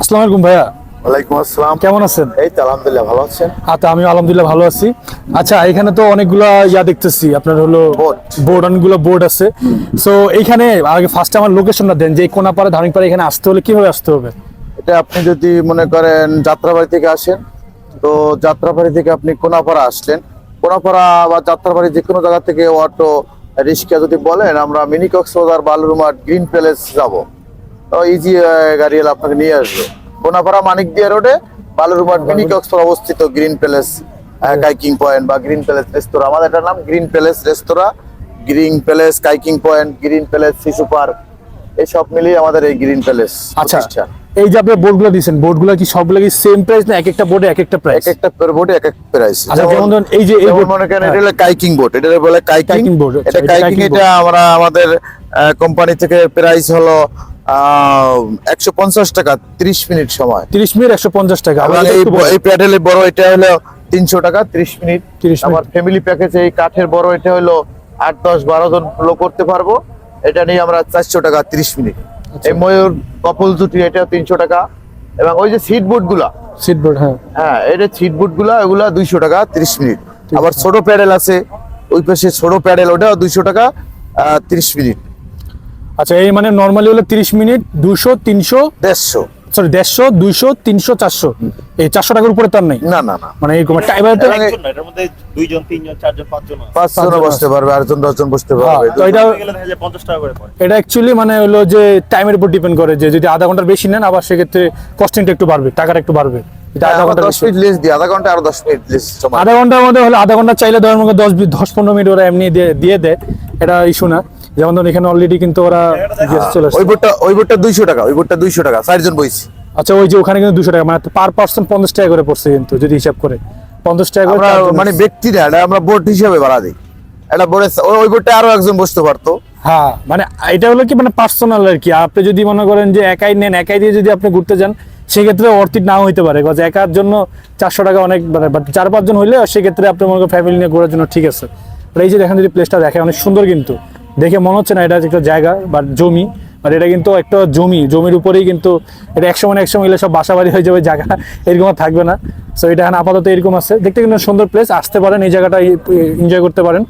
আসসালামু আলাইকুম ভাইয়া। ওয়ালাইকুম আসসালাম। কেমন আছেন? এই তো আলহামদুলিল্লাহ ভালো আছেন? আচ্ছা আমি আলহামদুলিল্লাহ ভালো আছি। আচ্ছা এখানে তো অনেকগুলা ইয়া দেখতেছি। আপনার হলো. বোর্ড অনেকগুলো বোর্ড আছে। সো এইখানে আগে ফার্স্ট আমার লোকেশনটা দেন যে কোনাপাড়া ধার্মিক পাড়া এখানে আসতে হলে কীভাবে আসতে হবে? এটা আপনি যদি মনে করেন যাত্রাবাড়ি থেকে আসেন তো যাত্রাবাড়ি থেকে আপনি কোনাপাড়া আসলেন। কোনাপাড়া বা যাত্রাবাড়ি যে কোনো জায়গা থেকে অটো রিক্সা যদি বলেন আমরা মিনি কক্সবাজার বালুরমাঠ গ্রিন প্যালেস যাব। ইজি গাড়ি এলে আপনাকে নিয়ে আসবে। কোনাপাড়া মানিক দিয়া রোডে বালুরমাঠ mini Cox's Bazar Bazar green palace kayaking point বা গ্রিন প্যালেস রেস্তোরাঁ আমাদের এটার নাম green palace restaurant green palace kayaking point green palace শিশু পার্ক এইসব মিলিয়ে আমাদের এই গ্রিন প্যালেস আচ্ছা। এই যে আপনি বোর্ডগুলো দিয়েছেন বোর্ডগুলো কি সবগুলো কি সেম প্রাইস না এক একটা বোর্ডে এক একটা প্রাইস এক একটা বোর্ডে এক এক প্রাইস আচ্ছা, যেমন ধরুন এই যে এই board- মনে করেন হ্যাঁ। এটা হলো কাইকিং বোর্ড এটা বলে কাইকিং আচ্ছা, এটা এটা কাইকিং এটা আমরা আমাদের কোম্পানি থেকে প্রাইস হলো একশো পঞ্চাশ টাকা ত্রিশ মিনিট সময়। তিরিশ মিনিট একশো পঞ্চাশ টাকা। এই প্যাডেলের বড় এটা হলো তিনশো টাকা ত্রিশ মিনিট। 30 আমার ফ্যামিলি প্যাকেজ এই কাঠের বড় এটা হলো আট দশ বারো জন লোক করতে পারব। এটা নিয়ে আমরা চারশো টাকা ত্রিশ মিনিট। আচ্ছা। এই ময়ূর কপল জুটি এটা তিনশো টাকা। এবং ওই যে সিট বোর্ডগুলা। সিট বোর্ড হ্যাঁ। হ্যাঁ এটা সিট বুটগুলা ওগুলা দুইশো টাকা তিরিশ মিনিট। আবার ছোট প্যাডেল আছে ওই পাশে ছোট প্যাডেল ওটা দুইশো টাকা তিরিশ মিনিট। আচ্ছা এই মানে নর্মালি হলো তিরিশ মিনিট দুশো তিনশো? দেড়শো। সরি দেড়শো দুইশো তিনশো চারশো। এই চারশো টাকার উপরে তার নেই? না না না। মানে এরকম একটা এবার তো এটার মধ্যে দুইজন তিনজন চারজন পাঁচজন আছে। পাঁচ জন বসতে পারবে আটজন দশজন বসতে পারবে। হ্যাঁ, তো এটা গেলে 50 টাকা করে পড়ে। এটা অ্যাকচুয়ালি মানে হলো যে টাইমের উপর ডিপেন্ড করে যে যদি আধা ঘণ্টার বেশি নেন আবার সেক্ষেত্রে কস্টিংটা একটু বাড়বে টাকাটা একটু বাড়বে। আধা ঘণ্টা মিনিট আধা ঘণ্টা আর দশ মিনিট লেস সময়। আধা ঘণ্টার মধ্যে হলে আধা ঘণ্টা চাইলে ধরেন দশ বি- দশ পনেরো মিনিট ওরা এমনি দিয়ে দিয়ে দেয়। এটা ইস্যু না। যেমন ধরুন এখানে অলরেডি কিন্তু ওরা guest চলে ওই বোর্ডটা ওই বোর্ডটা দুইশো টাকা ওই বোর্ডটা দুইশো টাকা চারজন বইছি। আচ্ছা ওই যে ওখানে কিন্তু দুশো টাকা মানে পার পার্সন পঞ্চাশ টাকা করে পড়ছে কিন্তু যদি হিসাব করে। পঞ্চাশ টাকা করে মানে আসছে। ব্যক্তি না এটা আমরা বোর্ড হিসেবে ভাড়া দিই। এটা বোর্ডে ওই বোর্ডটা আরও একজন বসতে পারতো। হ্যাঁ মানে এটা হলো কি মানে পার্সোনাল আর কি। আপনি যদি মনে করেন যে একাই নেন একাই দিয়ে যদি আপনি ঘুরতে যান সেক্ষেত্রে অর্থিত নাও হইতে পারে। কারণ একার জন্য চারশো টাকা অনেক মানে but চার পাঁচজন হইলে সেক্ষেত্রে আপনি মনে করেন ফ্যামিলি নিয়ে ঘোরার জন্য ঠিক আছে। এই যে দেখেন যদি প্লেসটা দেখে অনেক সুন্দর কিন্তু। দেখে মনে হচ্ছে না এটা একটা জায়গা বা জমি বাট এটা কিন্তু একটা জমি, জমির উপরেই কিন্তু এটা একসময় না একসময় এলে সব বাসা বাড়ি হয়ে যাবে, জায়গা এরকম আর থাকবে না। সো এটা এখন আপাতত এরকম আছে। দেখতে কিন্তু সুন্দর প্লেস আসতে পারেন, এই জায়গাটা এনজয় করতে পারেন।